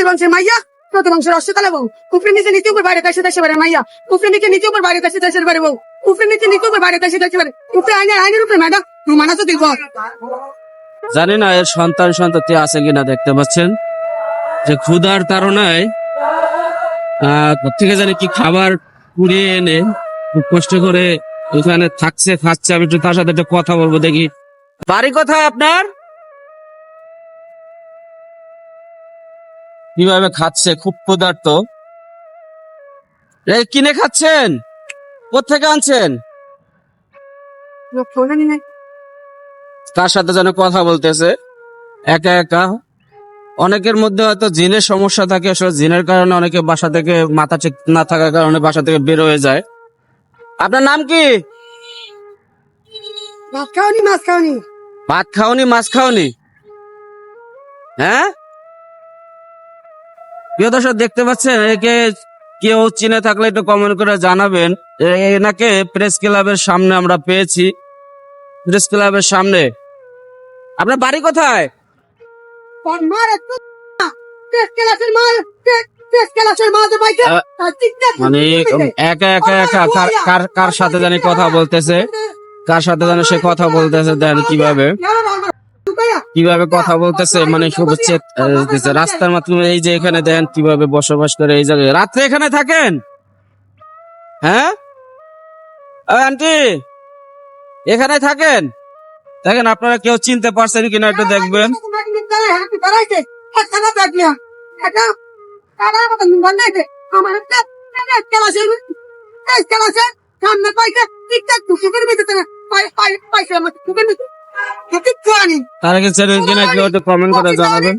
চৌধুরী বংশের মাইয়া চৌধুরী বংশের অশ্বতালা বউ। উপরে নিচে নিচে উপর বাইরে দেশে দেশে বাড়ে মাইয়া। উপরে নিচে নিচে উপর বাইরে দেশে দেশের বাড়ি বউ। উপরে নিচে নিচে উপর বাইরে দেশে দেশে বাড়ি। উপরে আইনের আইনের উপরে ম্যাডাম তুমি মানা তো দিব জানি না, এর সন্তান সন্ততি আছে কিনা দেখতে পাচ্ছেন? যে ক্ষুধার আহ থেকে জানি কি খাবার কুড়িয়ে এনে খুব কষ্ট করে ওখানে থাকছে, খাচ্ছে। আমি একটু তার সাথে একটা কথা বলব, দেখি। বাড়ি কোথায় আপনার? কীভাবে খাচ্ছে? খুব ক্ষুধার্ত। কিনে খাচ্ছেন? কোথেকে আনছেন? তার সাথে যেন কথা বলতেছে? একা একা। অনেকের মধ্যে হয়তো জিনের সমস্যা থাকে আসলে জিনের কারণে অনেকে বাসা থেকে মাথা ঠিক না থাকার কারণে বাসা থেকে বের হয়ে যায়। আপনার নাম কি? ভাত খাওনি মাছ খাওনি। ভাত খাওনি মাছ খাওনি? হ্যাঁ? প্রিয় দর্শক দেখতে পাচ্ছেন একে কেউ চিনে থাকলে একটু কমেন্ট করে জানাবেন এনাকে প্রেস ক্লাবের সামনে আমরা পেয়েছি প্রেস ক্লাবের সামনে আপনার বাড়ি কোথায় মানে একা একা একা কার- কার কার সাথে জানি কথা বলতেছে কার সাথে জানি সে কথা বলতেছে দেন কীভাবে কীভাবে কথা বলতেছে? মানে হচ্ছে রাস্তার মাধ্যমে এই যে এখানে দেখেন কীভাবে বসবাস করে এই জায়গায়। রাত্রে এখানে থাকেন? হ্যাঁ? আন্টি এখানে থাকেন? দেখেন আপনারা কেউ চিনতে পারছেন কিনা একটু দেখবেন। তারা কি চেনেন কিনা কেউ একটু কমেন্ট করে জানাবেন।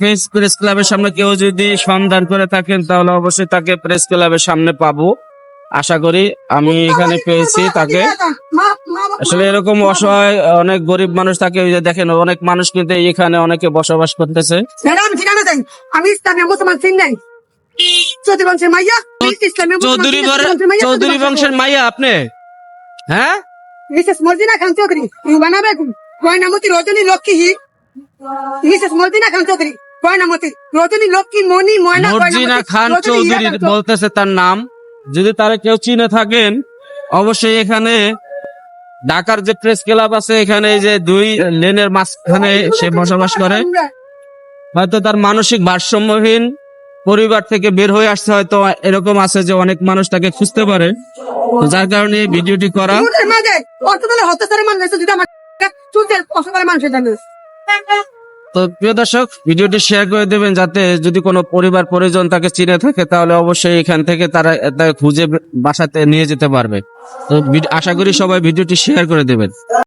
প্রেস প্রেস ক্লাবের সামনে কেউ যদি সন্ধান করে থাকেন তাহলে অবশ্যই তাকে প্রেস ক্লাবের সামনে পাবো। আশা করি আমি এখানে পেয়েছি তাকে আসলে এরকম অসহায় অনেক গরিব মানুষ থাকে ওই যে দেখেন অনেক মানুষ কিন্তু এখানে অনেকে বসবাস করতেছে। আমি চৌধুরী বংশের মাইয়া আপনি? হ্যাঁ? Missus Morjina Khan Chowdhury Begum Goynamoti Rajani Lakshmi missus Morjina Khan Chowdhury Rajani Lakshmi Moni Moyna Morjina Khan Chowdhury. বলতেছে তার নাম। যদি তারা কেউ চিনে থাকেন অবশ্যই এখানে ঢাকার যে প্রেস ক্লাব আছে এখানে যে দুই লেনের মাঝখানে সে বসবাস করে। হয়তো তার মানসিক ভারসাম্যহীন পরিবার থেকে বের হয়ে আসছে হয়তো এরকম আছে যে অনেক মানুষ তাকে খুঁজতে পারে। তো যার কারণে ভিডিওটি করা তো প্রিয় দর্শক ভিডিওটি শেয়ার করে দেবেন যাতে যদি কোনো পরিবার পরিজন তাকে চিনে থাকে তাহলে অবশ্যই এখান থেকে তারা তাকে খুঁজে বাসাতে নিয়ে যেতে পারবে। তো আশা করি সবাই ভিডিওটি শেয়ার করে দেবেন।